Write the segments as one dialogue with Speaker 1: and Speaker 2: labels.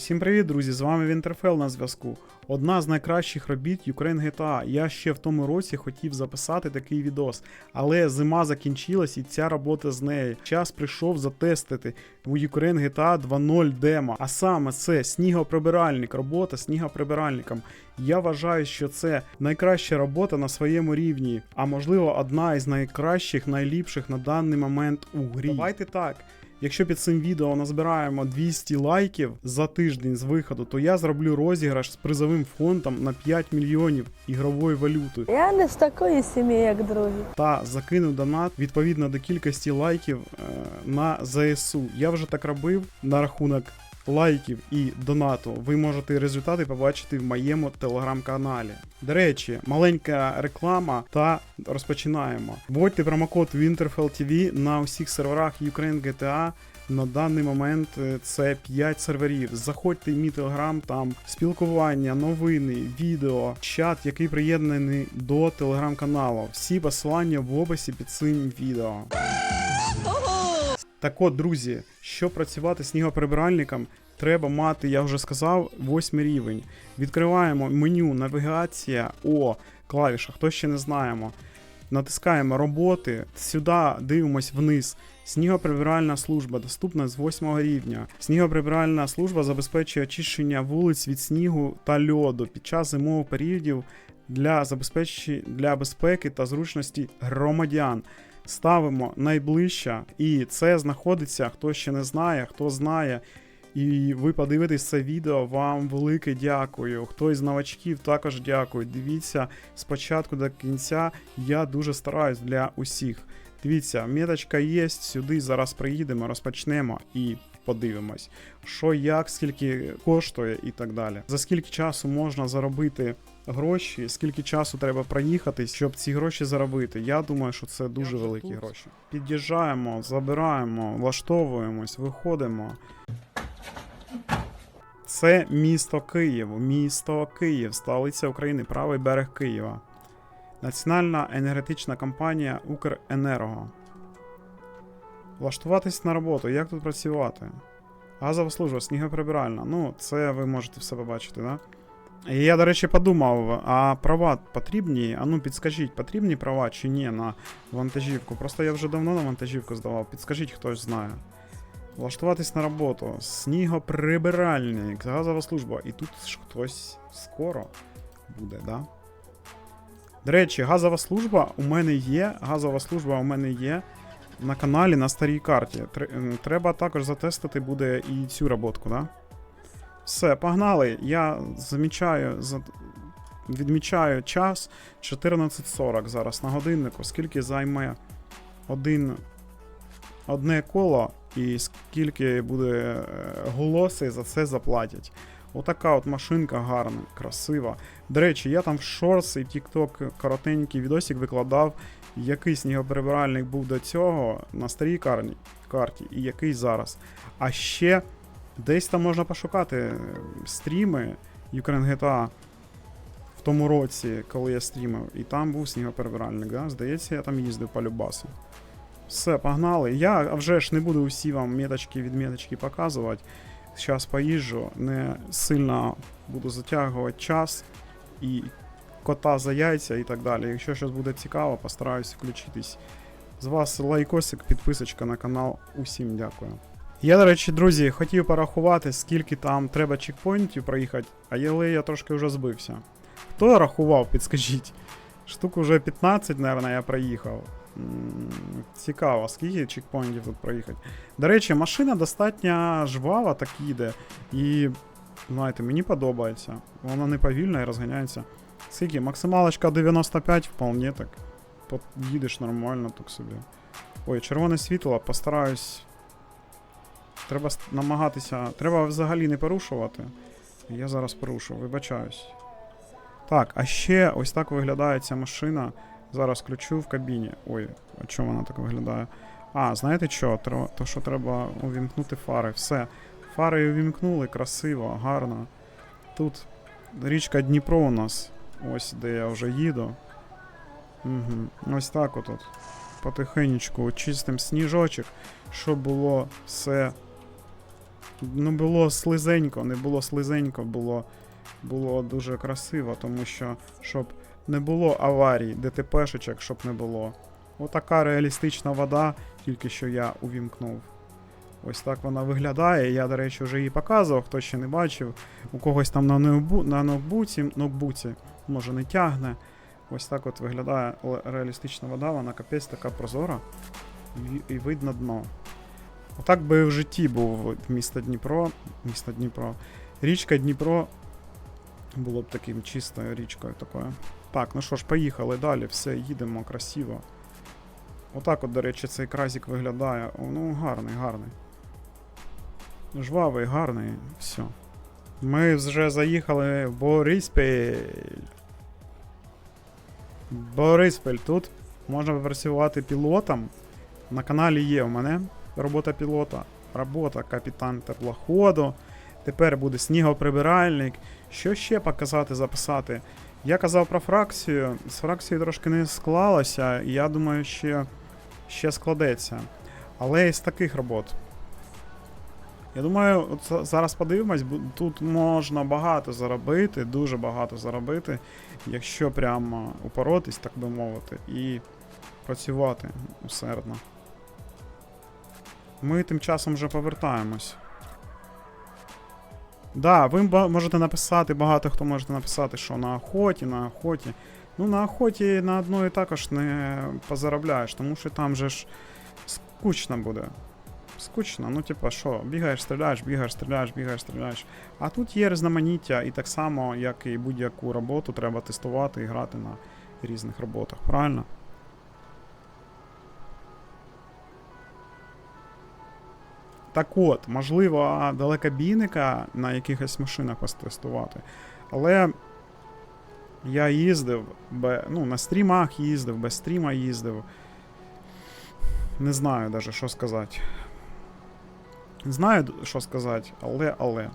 Speaker 1: Всім привіт, друзі! З вами Вінтерфел на зв'язку. Одна з найкращих робіт Ukraine GTA. Я ще в тому році хотів записати такий відос, але зима закінчилась і ця робота з нею. Час прийшов затестити у Ukraine GTA 2.0 демо. А саме це снігоприбиральник, робота снігоприбиральником. Я вважаю, що це найкраща робота на своєму рівні, а можливо одна із найкращих, найліпших на даний момент у грі. Давайте так. Якщо під цим відео назбираємо 200 лайків за тиждень з виходу, то я зроблю розіграш з призовим фондом на 5 мільйонів ігрової валюти
Speaker 2: Я не з такої сім'ї, як другі.
Speaker 1: та закину донат відповідно до кількості лайків е, на ЗСУ. Я вже так робив на рахунок лайків і донату. Ви можете результати побачити в моєму телеграм-каналі. До речі, маленька реклама та розпочинаємо. Вводьте промокод WinterfellTV на усіх серверах Ukraine GTA. На даний момент е, це 5 серверів. Заходьте в мій телеграм, там спілкування, новини, відео, чат, який приєднаний до телеграм-каналу. Всі посилання в описі під цим відео. Так от, друзі, щоб працювати снігоприбиральником, треба мати, я вже сказав, 8 рівень. Відкриваємо меню навігація О клавіша, хто ще не знаємо. Натискаємо роботи, сюди дивимось вниз. Снігоприбиральна служба доступна з 8 рівня. Снігоприбиральна служба забезпечує очищення вулиць від снігу та льоду під час зимових періодів для забезпечення для безпеки та зручності громадян. Ставимо найближче, і це знаходиться, хто ще не знає, хто знає. І ви подивитесь це відео, вам велике дякую. Хто із новачків також дякую. Дивіться спочатку до кінця. Я дуже стараюсь для усіх. Дивіться, меточка є, сюди зараз приїдемо, розпочнемо і подивимось, що як, скільки коштує і так далі. За скільки часу можна заробити гроші, скільки часу треба проїхатись, щоб ці гроші заробити. Я думаю, що це дуже великі
Speaker 3: тут.
Speaker 1: гроші. Під'їжджаємо, забираємо, влаштовуємось, виходимо. Це місто Київ, місто Київ, столиця України, правий берег Києва. Національна енергетична компанія Укренерго. Влаштуватись на роботу, як тут працювати? Газова служба, снігоприбиральна. Ну, це ви можете все побачити, да? Я, до речі, подумав, а права потрібні? А ну підскажіть, потрібні права чи ні на вантажівку? Просто я вже давно на вантажівку здавав. Підскажіть, хтось знає. Влаштуватись на роботу. Снігоприбиральник, газова служба. І тут ж хтось скоро буде, да? До речі, газова служба у мене є. Газова служба у мене є на каналі на старій карті. Треба також затестити буде і цю роботку, да? Все, погнали. Я замічаю, відмічаю час 14.40 зараз на годиннику. Скільки займе один... одне коло, і скільки буде е, голоси за це заплатять. Отака от машинка гарна, красива. До речі, я там в шорс і TikTok коротенький відосик викладав, який снігоприбиральник був до цього на старій карні, карті і який зараз. А ще десь там можна пошукати стріми Ukraine GTA в тому році, коли я стрімив, і там був снігоприбиральник. Да? Здається, я там їздив по любасу. Все, погнали. Я вже ж не буду усі вам меточки від меточки показувати. Зараз поїжджу, не сильно буду затягувати час і кота за яйця і так далі. Якщо щось буде цікаво, постараюсь включитись. З вас лайкосик, підписочка на канал. Усім дякую. Я, до речі, друзі, хотів порахувати, скільки там треба чекпоінтів проїхати, а але я трошки вже збився. Хто рахував, підскажіть? Штук уже 15, мабуть, я проїхав. Цікаво, скільки чекпоінтів тут проїхати. До речі, машина достатньо жвава так їде. І, знаєте, мені подобається. Вона не повільна і розганяється. Скільки? Максималочка 95, вполне так. Їдеш нормально так собі. Ой, червоне світло, постараюсь. Треба намагатися. Треба взагалі не порушувати. Я зараз порушу, вибачаюсь. Так, а ще ось так виглядає ця машина. Зараз включу в кабіні. Ой, а чому вона так виглядає? А, знаєте що? То що треба увімкнути фари. Все. Фари увімкнули, красиво, гарно. Тут річка Дніпро у нас. Ось де я вже їду. Угу. Ось так от. от. Потихенечку чистим сніжочок, щоб було все Ну, було слизенько, не було слизенько, було, було дуже красиво, тому що щоб не було аварій, ДТПшечок, щоб не було. Отака реалістична вода, тільки що я увімкнув. Ось так вона виглядає. Я, до речі, вже її показував, хто ще не бачив. У когось там на, ноутбу, на ноутбуці, ноутбуці, може не тягне. Ось так от виглядає реалістична вода, вона капець така прозора. І, і видно дно. Отак би в житті був місто Дніпро. Місто Дніпро. Річка Дніпро було б таким чистою річкою такою. Так, ну що ж, поїхали далі, все, їдемо красиво. Отак от, до речі, цей кразік виглядає. О, ну, гарний, гарний. Жвавий, гарний, все. Ми вже заїхали в Бориспіль. Бориспіль. Тут можна працювати пілотом. На каналі є у мене робота пілота, робота капітан теплоходу. Тепер буде снігоприбиральник. Що ще показати, записати? Я казав про фракцію. З фракцією трошки не склалося, і я думаю, ще, ще складеться. Але із таких робот. Я думаю, от зараз подивимось, тут можна багато заробити, дуже багато заробити, якщо прямо упоротись, так би мовити, і працювати усердно. Ми тим часом вже повертаємось. Да, ви можете написати, багато хто можете написати, що на охоті, на охоті. Ну, на охоті на одної також не позаробляєш, тому що там же ж скучно буде. Скучно, ну типа що, бігаєш, стріляєш, бігаєш, стріляєш, бігаєш, стріляєш. А тут є різноманіття, і так само, як і будь-яку роботу, треба тестувати і грати на різних роботах, правильно? Так от, можливо, далекобійника на якихось машинах потестувати. Але я їздив, ну, на стрімах їздив, без стріма їздив. Не знаю навіть, що сказати. Не знаю, що сказати, але, але.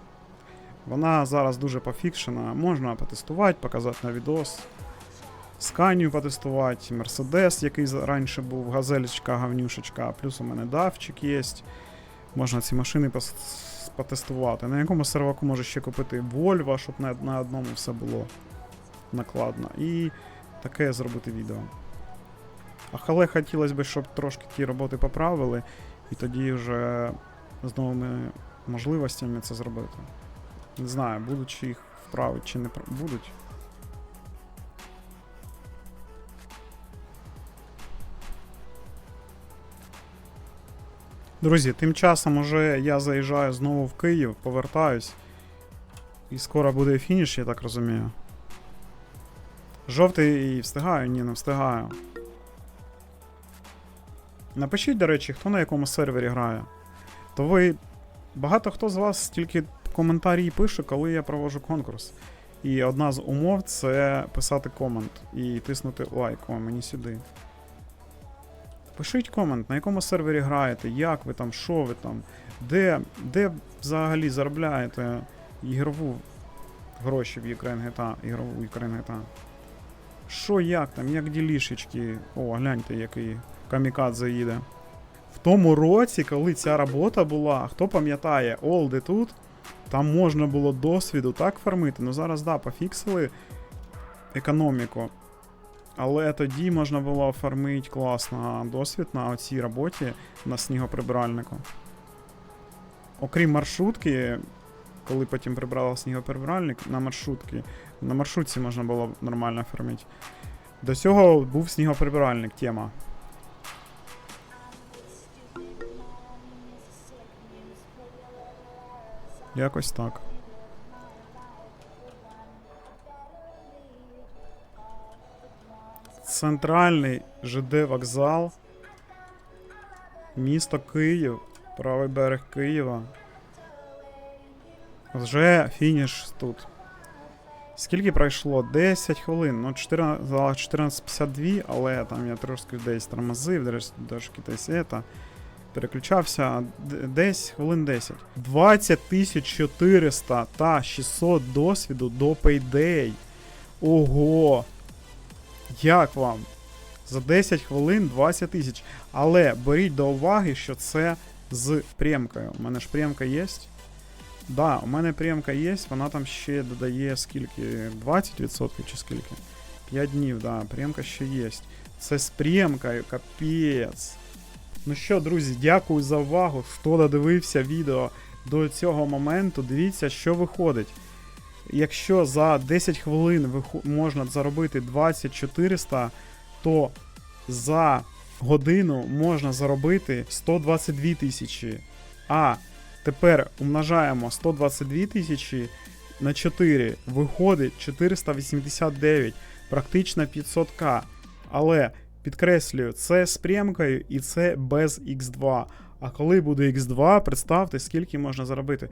Speaker 1: Вона зараз дуже пофікшена. Можна потестувати, показати на відос. Сканію потестувати, Мерседес, який раніше був, газелечка, говнюшечка, плюс у мене давчик є. Можна ці машини потестувати. На якому серваку може ще купити Volvo, щоб на, на одному все було накладно. І таке зробити відео. А але хотілося б, щоб трошки ті роботи поправили, і тоді вже з новими можливостями це зробити. Не знаю, будуть їх вправити, чи не будуть. Друзі, тим часом уже я заїжджаю знову в Київ, повертаюсь. І скоро буде фініш, я так розумію. Жовтий і встигаю? Ні, не встигаю. Напишіть, до речі, хто на якому сервері грає. То ви. Багато хто з вас тільки коментарі пише, коли я проводжу конкурс. І одна з умов це писати комент і тиснути лайк о, мені сюди. Пишіть комент, на якому сервері граєте, як ви там, що ви там, де, де взагалі заробляєте ігрову гроші в Ukraine GTA, ігрову Ukraine GTA. Що як там, як ділішечки. О, гляньте, який камікадзе їде. В тому році, коли ця робота була, хто пам'ятає, Олди тут, там можна було досвіду так фармити. Ну зараз, да, пофіксили економіку. Але тоді можна було фармити класно досвід на оцій роботі на снігоприбиральнику. Окрім маршрутки, коли потім прибрала снігоприбиральник, на маршрутки. На маршрутці можна було нормально фармити. До цього був снігоприбиральник, тема. Якось так. Центральний ЖД вокзал. Місто Київ. Правий берег Києва. Вже фініш тут. Скільки пройшло? 10 хвилин. Ну, 14 14.52, але там я трошки десь тормозив, трошки десь это. Переключався десь хвилин 10. 20 400 та 600 досвіду до Payday. Ого! Як вам? За 10 хвилин 20 тисяч. Але беріть до уваги, що це з премкою. У мене ж премка є. Да, у мене прямка є, вона там ще додає скільки? 20% чи скільки? 5 днів, да, прямка ще є. Це з прямкою, капець. Ну що, друзі, дякую за увагу. Хто додивився відео до цього моменту, дивіться, що виходить. Якщо за 10 хвилин можна заробити 2400, то за годину можна заробити 122 тисячі. А тепер умножаємо 122 тисячі на 4. Виходить 489, практично 500к. Але підкреслюю, це з прямкою і це без X2. А коли буде X2, представте, скільки можна заробити.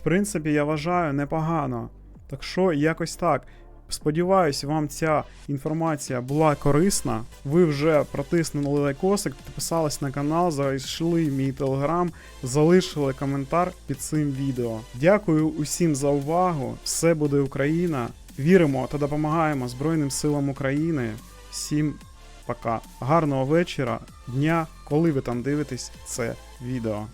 Speaker 1: В принципі, я вважаю непогано. Так що, якось так. Сподіваюсь, вам ця інформація була корисна. Ви вже протиснули лайкосик, підписались на канал, зайшли в мій телеграм, залишили коментар під цим відео. Дякую усім за увагу. Все буде Україна. Віримо та допомагаємо Збройним силам України. Всім пока. Гарного вечора, дня, коли ви там дивитесь це відео.